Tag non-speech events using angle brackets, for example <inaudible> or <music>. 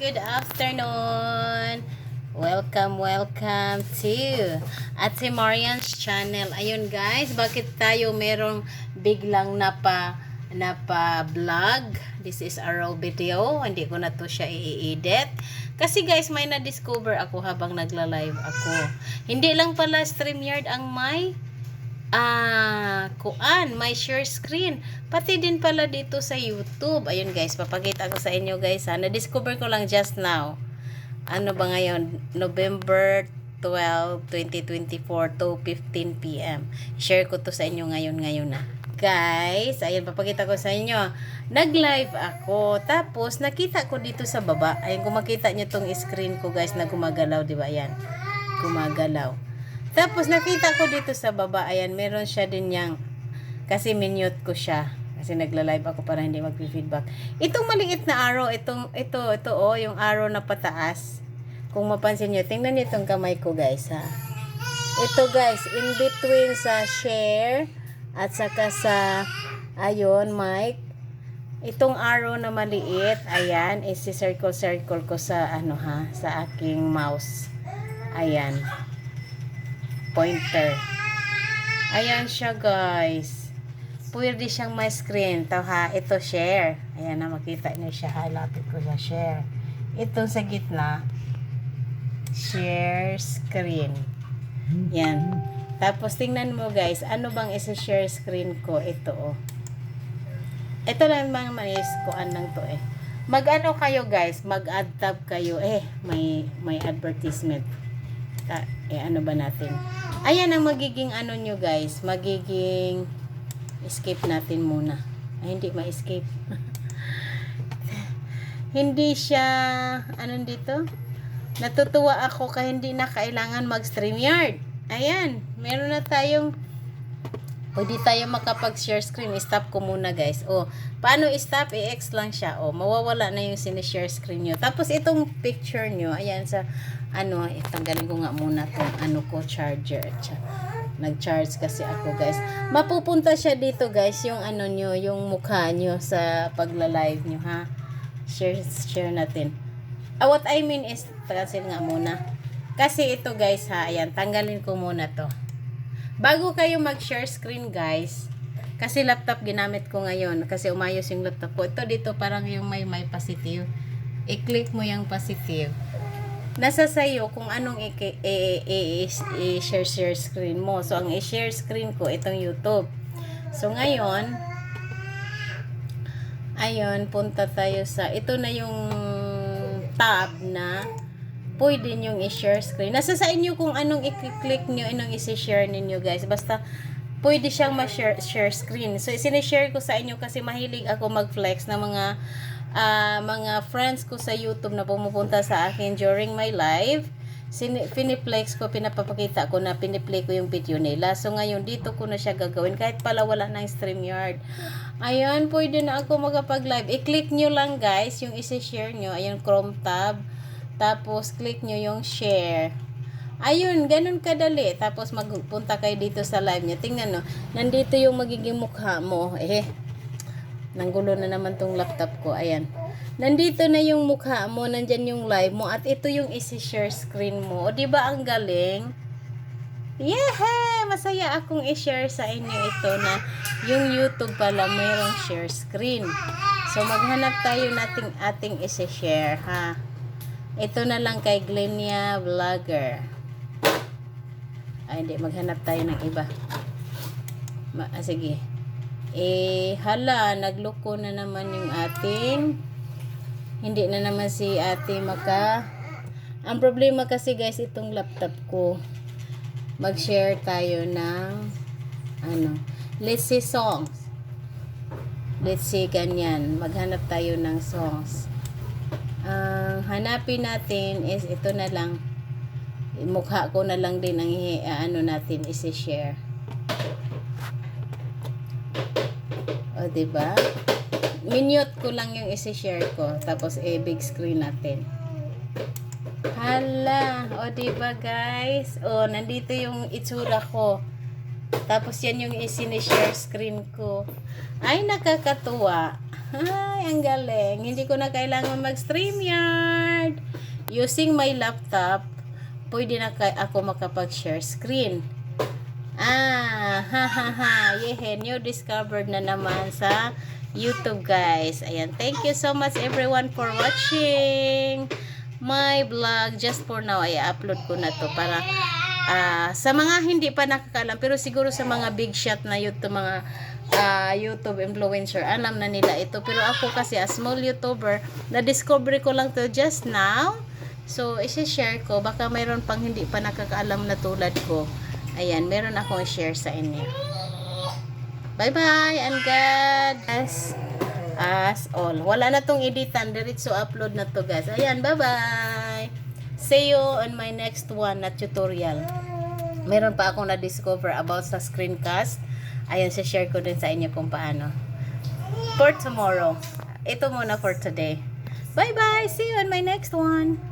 good afternoon. Welcome, welcome to Ate Marian's channel. Ayun guys, bakit tayo merong biglang napa napa vlog? This is a raw video. Hindi ko na to siya i-edit. Kasi guys, may na-discover ako habang nagla-live ako. Hindi lang pala StreamYard ang may Ah, kuan, my share screen. Pati din pala dito sa YouTube. Ayun guys, papakita ko sa inyo guys ha. Na-discover ko lang just now. Ano ba ngayon? November 12, 2024 to 15 p.m. Share ko to sa inyo ngayon ngayon na. Guys, ayun papakita ko sa inyo. Nag-live ako. Tapos nakita ko dito sa baba. Ayun kung niyo tong screen ko guys na gumagalaw, 'di ba? Ayan. Gumagalaw. Tapos nakita ko dito sa baba, ayan, meron siya din yang kasi minute ko siya. Kasi nagla-live ako para hindi mag-feedback. Itong maliit na arrow, itong ito, ito oh, yung arrow na pataas. Kung mapansin niyo, tingnan niyo itong kamay ko, guys, ha. Ito, guys, in between sa share at saka sa ayun, mic. Itong arrow na maliit, ayan, is circle circle ko sa ano ha, sa aking mouse. Ayan pointer. Ayan siya guys. Pwede siyang may screen. Ito ha, ito share. Ayan na makita niyo siya. Halapit ko sa share. Ito sa gitna. Share screen. Yan. Tapos tingnan mo guys, ano bang isa-share screen ko? Ito oh. Ito lang mga manis kuan lang to eh. Mag-ano kayo guys, mag-add tab kayo. Eh, may may advertisement. Ta, eh ano ba natin? Ayan ang magiging ano nyo guys. Magiging escape natin muna. Ay, hindi ma-escape. <laughs> hindi siya, anong dito? Natutuwa ako kaya hindi na kailangan mag-stream yard. Ayan, meron na tayong pwede tayo makapag-share screen. I-stop ko muna guys. O, paano i-stop? I-X lang siya. O, mawawala na yung sinishare screen nyo. Tapos itong picture nyo, ayan sa ano, itanggalin ko nga muna tong ano ko, charger. Nag-charge kasi ako, guys. Mapupunta siya dito, guys, yung ano nyo, yung mukha nyo sa pagla-live nyo, ha? Share, share natin. Ah, what I mean is, cancel nga muna. Kasi ito, guys, ha, ayan, tanggalin ko muna to. Bago kayo mag-share screen, guys, kasi laptop ginamit ko ngayon, kasi umayos yung laptop ko. Ito dito, parang yung may may positive. I-click mo yung positive nasa sayo kung anong i-share share screen mo. So, ang i-share screen ko, itong YouTube. So, ngayon, ayun, punta tayo sa, ito na yung tab na pwede nyo i-share screen. Nasa sa inyo kung anong i-click nyo, anong i-share ninyo guys. Basta, pwede siyang ma-share share screen. So, sinishare ko sa inyo kasi mahilig ako mag-flex ng mga uh, mga friends ko sa YouTube na pumupunta sa akin during my live. Piniplex ko, pinapapakita ko na piniplay ko yung video nila. So, ngayon, dito ko na siya gagawin. Kahit pala wala ng StreamYard. Ayan, pwede na ako magapag-live. I-click nyo lang, guys, yung isi-share nyo. Ayan, Chrome tab. Tapos, click nyo yung share. Ayun, ganun kadali. Tapos, magpunta kayo dito sa live nyo. Tingnan no, nandito yung magiging mukha mo. Eh, Nanggulo na naman tong laptop ko. Ayan. Nandito na yung mukha mo, nandyan yung live mo, at ito yung isi-share screen mo. O, diba ang galing? Yeah! Masaya akong i-share sa inyo ito na yung YouTube pala mayroong share screen. So, maghanap tayo nating ating isi-share, ha? Ito na lang kay Glenia Vlogger. Ay, hindi. Maghanap tayo ng iba. Ma ah, sige eh hala nagloko na naman yung ating hindi na naman si ate maka ang problema kasi guys itong laptop ko mag share tayo ng ano let's see songs let's see ganyan maghanap tayo ng songs ang uh, hanapin natin is ito na lang mukha ko na lang din ang uh, ano natin isi-share O, ba diba? Minute ko lang yung isi-share ko. Tapos, eh, big screen natin. Hala. O, ba diba, guys? O, nandito yung itsura ko. Tapos, yan yung isi-share screen ko. Ay, nakakatuwa. Ay, ang galing. Hindi ko na kailangan mag-StreamYard. Using my laptop, pwede na kay ako makapag-share screen. Ah, ha ha ha. Yehe, new discovered na naman sa YouTube guys. Ayan, thank you so much everyone for watching my vlog. Just for now, ay upload ko na to para ah, sa mga hindi pa nakakalam, pero siguro sa mga big shot na YouTube, mga ah, YouTube influencer, alam na nila ito. Pero ako kasi, a small YouTuber, na-discover ko lang to just now. So, isi-share ko. Baka mayroon pang hindi pa nakakaalam na tulad ko. Ayan, meron akong share sa inyo. Bye-bye and God as, as all. Wala na tong editan. Diretso upload na to guys. Ayan, bye-bye. See you on my next one na tutorial. Meron pa akong na-discover about sa screencast. Ayan, share ko din sa inyo kung paano. For tomorrow. Ito muna for today. Bye-bye. See you on my next one.